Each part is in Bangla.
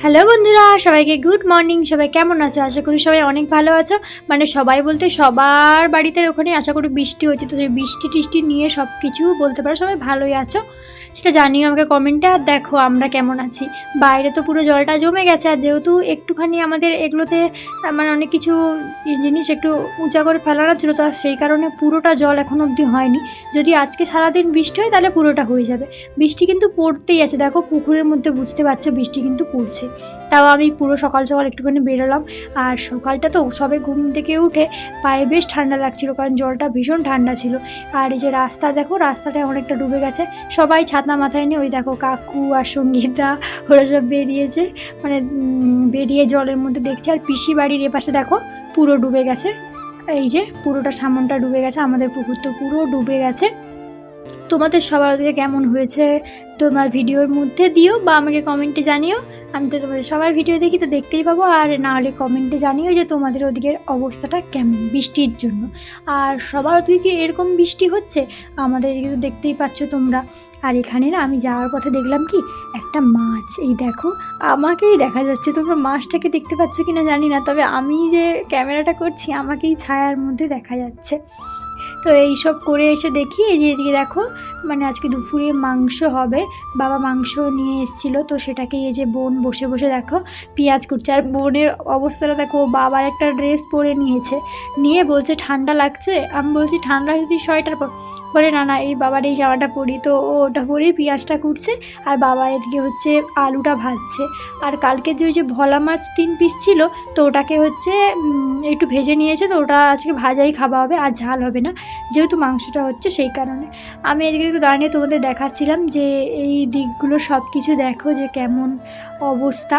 হ্যালো বন্ধুরা, সবাইকে গুড মর্নিং। সবাই কেমন আছো? আশা করি সবাই অনেক ভালো আছো। মানে সবাই বলতে সবার বাড়িতে ওখানে আশা করি বৃষ্টি হচ্ছে, তো সেই বৃষ্টি টিষ্টি নিয়ে সব কিছু বলতে পারো, সবাই ভালোই আছো। সেটা জানিও আমাকে কমেন্টে আর দেখো আমরা কেমন আছি। বাইরে তো পুরো জলটা জমে গেছে, আর যেহেতু একটুখানি আমাদের এগুলোতে মানে অনেক কিছু জিনিস একটু উঁচা করে ফেলানো ছিল, তো সেই কারণে পুরোটা জল এখন অবধি হয়নি। যদি আজকে সারাদিন বৃষ্টি হয়, তাহলে পুরোটা হয়ে যাবে। বৃষ্টি কিন্তু পড়তেই আছে, দেখো পুকুরের মধ্যে বুঝতে পারছ বৃষ্টি কিন্তু পড়ছে। তাও আমি পুরো সকাল সকাল একটুখানি বেরোলাম, আর সকালটা তো সবে ঘুম থেকে উঠে পায়ে বেশ ঠান্ডা লাগছিল, কারণ জলটা ভীষণ ঠান্ডা ছিল। আর এই যে রাস্তা, দেখো রাস্তাটা অনেকটা ডুবে গেছে, সবাই ছাতা মাথায় নিয়ে ওই দেখো কাকু আর সঙ্গীতা, ওরা সব বেরিয়েছে। মানে বেরিয়ে জলের মধ্যে দেখছে, আর পিসি বাড়ির এপাশে দেখো পুরো ডুবে গেছে। এই যে, পুরোটা সামনটা ডুবে গেছে, আমাদের পুকুর তো পুরো ডুবে গেছে। তোমাদের সবার দিকে কেমন হয়েছে? তোমার ভিডিওর মধ্যে দিও বা আমাকে কমেন্টে জানিও। আমি তো তোমাদের সবার ভিডিও দেখি তো দেখতেই পাবো, আর না হলে কমেন্টে জানিও যে তোমাদের ওদিকের অবস্থাটা কেমন বৃষ্টির জন্য। আর সবার ওদিকে কি এরকম বৃষ্টি হচ্ছে? আমাদের এদিকে তো দেখতেই পাচ্ছ তোমরা। আর এখানে না আমি যাওয়ার পথে দেখলাম কি, একটা মাছ। এই দেখো, আমাকেই দেখা যাচ্ছে। তোমরা মাছটাকে দেখতে পাচ্ছ কি না জানি না, তবে আমি যে ক্যামেরাটা করছি, আমাকেই ছায়ার মধ্যে দেখা যাচ্ছে। তো এই সব করে এসে দেখি, এই যে এদিকে দেখো মানে আজকে দুপুরে মাংস হবে। বাবা মাংস নিয়ে এসেছিল, তো সেটাকে এই যে বোন বসে বসে দেখো, পেঁয়াজ কুটছে। আর বোনের অবস্থাটা দেখো বাবার একটা ড্রেস পরে নিয়েছে। নিয়ে বলছে, ঠান্ডা লাগছে? আমি বলছি, ঠান্ডা যদি সোয়েটার পর। বলে, না না, এই বাবার এই জামাটা পরি। তো ও ওটা পরেই পেঁয়াজটা কুটছে আর বাবা এদিকে হচ্ছে আলুটা ভাজছে। আর কালকে যে ওই যে ভোলা মাছ তিন পিস ছিল, তো ওটাকে হচ্ছে একটু ভেজে নিয়েছে, তো ওটা আজকে ভাজাই খাওয়া হবে আর ঝাল হবে না, যেহেতু মাংসটা হচ্ছে সেই কারণে। আমি এদিকে একটু দাঁড়িয়ে তোমাদের দেখাচ্ছিলাম যে এই দিকগুলো সব কিছু দেখো যে কেমন অবস্থা।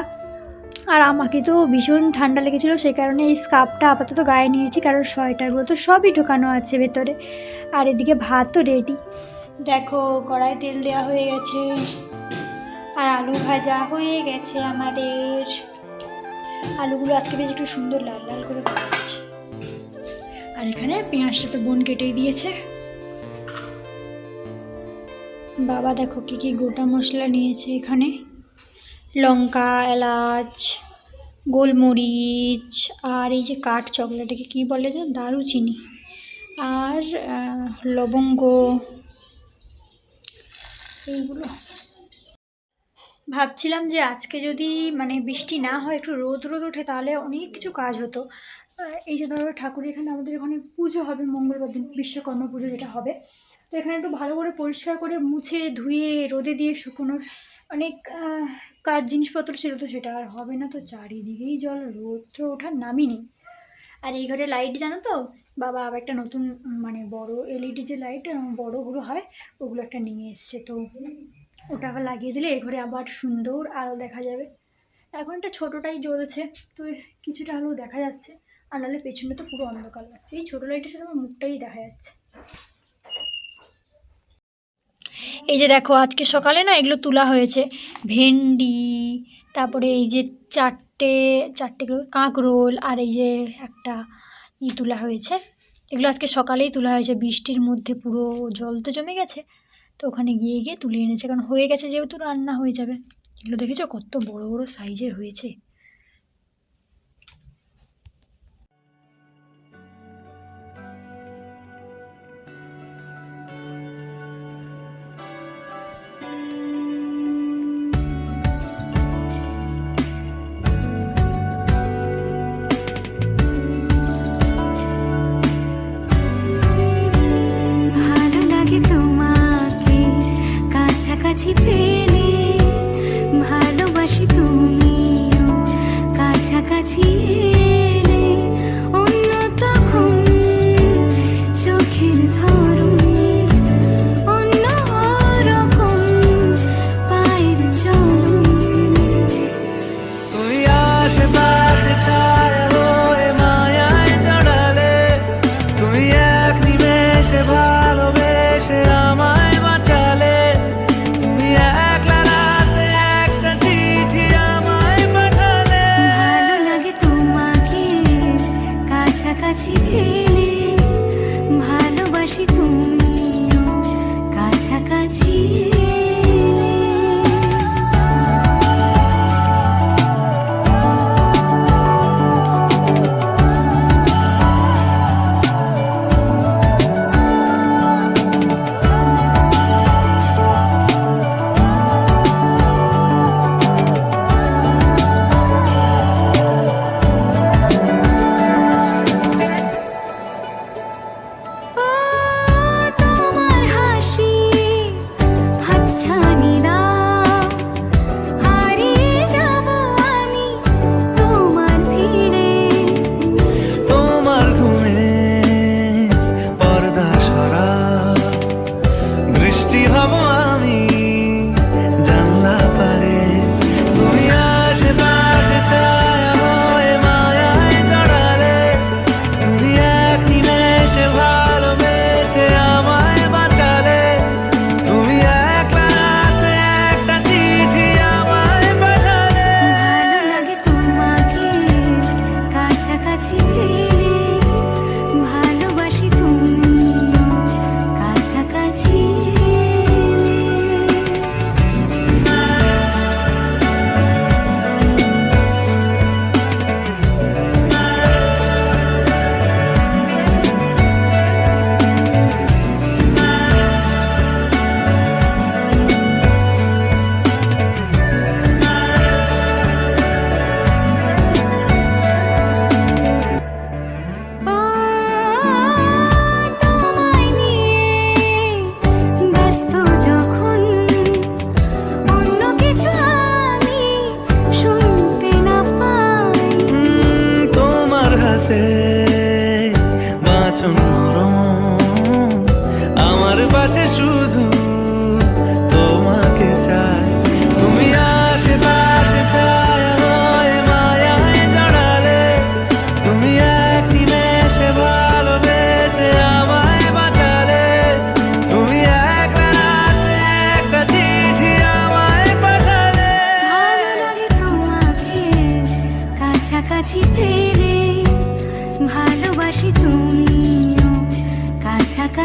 আর আমাকে তো ভীষণ ঠান্ডা লেগেছিলো, সে কারণে এই স্কার্ফটা আপাতত গায়ে নিয়েছি, কারণ সোয়েটারগুলো তো সবই ঢোকানো আছে ভেতরে। আর এদিকে ভাতও রেডি দেখো, কড়াই তেল দেওয়া হয়ে গেছে। আর আলু ভাজা হয়ে গেছে আমাদের। আলুগুলো আজকে বেশ একটু সুন্দর লাল লাল করে ভাজা হচ্ছে আর এখানে পেঁয়াজটা তো বোন কেটেই দিয়েছে। বাবা দেখো কি কি গোটা মশলা নিয়েছে এখানে। লঙ্কা, এলাচ গোলমরিচ আর এই যে কাঠ চকলেটকে কি বলে যে দারুচিনি। আর লবঙ্গ। এইগুলো। ভাবছিলাম যে আজকে যদি মানে বৃষ্টি না হয়, একটু রোদ রোদ ওঠে, তাহলে অনেক কিছু কাজ হতো। এই যে ধরো ঠাকুর এখানে আমাদের এখানে পুজো হবে, মঙ্গলবার দিন বিশ্বকর্মা পুজো যেটা হবে। তো এখানে একটু ভালো করে পরিষ্কার করে মুছে, ধুয়ে, রোদে দিয়ে শুকোনোর অনেক কাজ জিনিসপত্র ছিল তো সেটা আর হবে না তো। চারিদিকেই জল, রোদ তো ওঠার নামই নেই। আর এই ঘরে লাইট জানো তো? বাবা আবার একটা নতুন মানে বড় এলইডি যে লাইট বড়গুলো হয়, ওগুলো একটা নিয়ে এসছে তো। ওটা আবার লাগিয়ে দিলে এ ঘরে আবার সুন্দর আলো দেখা যাবে। এখন একটা ছোটোটাই জ্বলছে, তো কিছুটা আলো দেখা যাচ্ছে। আর নাহলে পেছনে তো পুরো অন্ধকার লাগছে। এই ছোটো লাইটের সাথে আমার মুখটাই দেখা যাচ্ছে। এই যে দেখো, আজকে সকালে না এগুলো তোলা হয়েছে। ভেন্ডি, তারপরে এই যে চারটে চারটে কাঁকরোল আর এই যে একটা ই তোলা হয়েছে। এগুলো আজকে সকালেই তোলা হয়েছে। বৃষ্টির মধ্যে পুরো জল তো জমে গেছে। তো ওখানে গিয়ে গিয়ে তুলে এনেছে। কারণ হয়ে গেছে যেহেতু রান্না হয়ে যাবে। এগুলো দেখেছ কত বড় বড় সাইজের হয়েছে? কাছাকাছি পেলে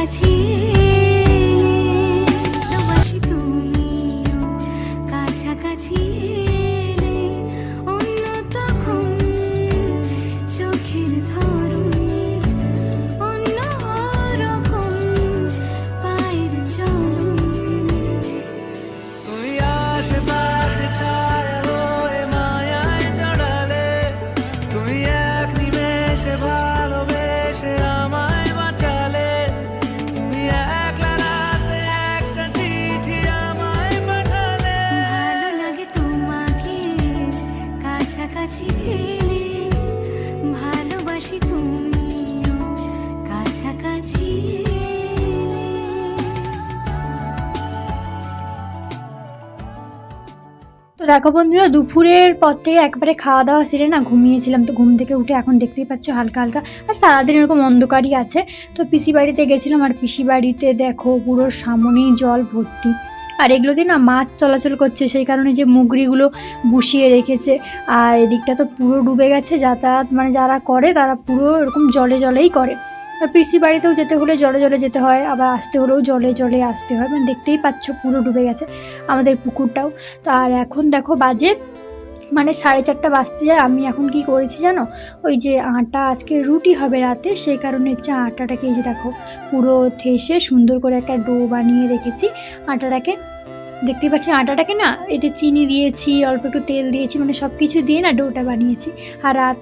কাছাকাছি ভালোবাসি কাছাকাছি। তো দেখো বন্ধুরা, দুপুরের পর থেকে একবারে খাওয়া দাওয়া সেরে না ঘুমিয়েছিলাম, তো ঘুম থেকে উঠে এখন দেখতেই পাচ্ছ হালকা হালকা, আর সারাদিন এরকম অন্ধকারই আছে। তো পিসি বাড়িতে গেছিলাম, আর পিসি বাড়িতে দেখো পুরো সামনেই জল ভর্তি। আর এগুলো দিয়ে না মাছ চলাচল করছে, সেই কারণে যে মুগরিগুলো বসিয়ে রেখেছে। আর এদিকটা তো পুরো ডুবে গেছে, যাতায়াত মানে যারা করে তারা পুরো এরকম জলে জলেই করে। পিসি বাড়িতেও যেতে হলে জলে জলে যেতে হয়, আবার আসতে হলেও জলে জলে আসতে হয়। মানে দেখতেই পাচ্ছ পুরো ডুবে গেছে আমাদের পুকুরটাও। তো আর এখন দেখো বাজে মানে সাড়ে চারটা বাজতে যায়। আমি এখন কি করেছি জানো? ওই যে আটা, আজকে রুটি হবে রাতে সেই কারণে হচ্ছে আটাটাকে এই যে দেখো, পুরো থেসে সুন্দর করে একটা ডো বানিয়ে রেখেছি। আটাটাকে দেখতেই পাচ্ছি আটাটাকে না? এতে চিনি দিয়েছি, অল্প একটু তেল দিয়েছি মানে সব কিছু দিয়ে না ডোটা বানিয়েছি। আর রাত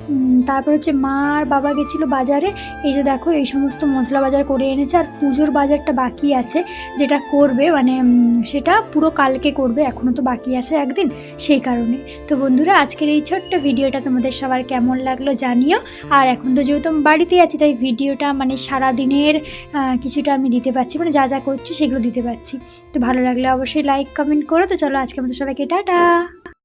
তারপর হচ্ছে মা আর বাবা গেছিল বাজারে, এই যে দেখো, এই সমস্ত মশলা বাজার করে এনেছে, আর পুজোর বাজারটা বাকি আছে, যেটা করবে মানে সেটা পুরো কালকে করবে এখনও তো বাকি আছে একদিন, সেই কারণে। তো বন্ধুরা, আজকের এই ছোট্ট ভিডিওটা তোমাদের সবার কেমন লাগল জানিও। আর এখন তো যেহেতু আমি বাড়িতেই আছি, তাই ভিডিওটা মানে সারা দিনের কিছুটা আমি দিতে পারছি মানে যা যা করছি সেগুলো দিতে পারছি। তো ভালো লাগলে অবশ্যই লাইক কমেন্ট করো। তো চলো আজকে আমাদের সবাইকে টাটা।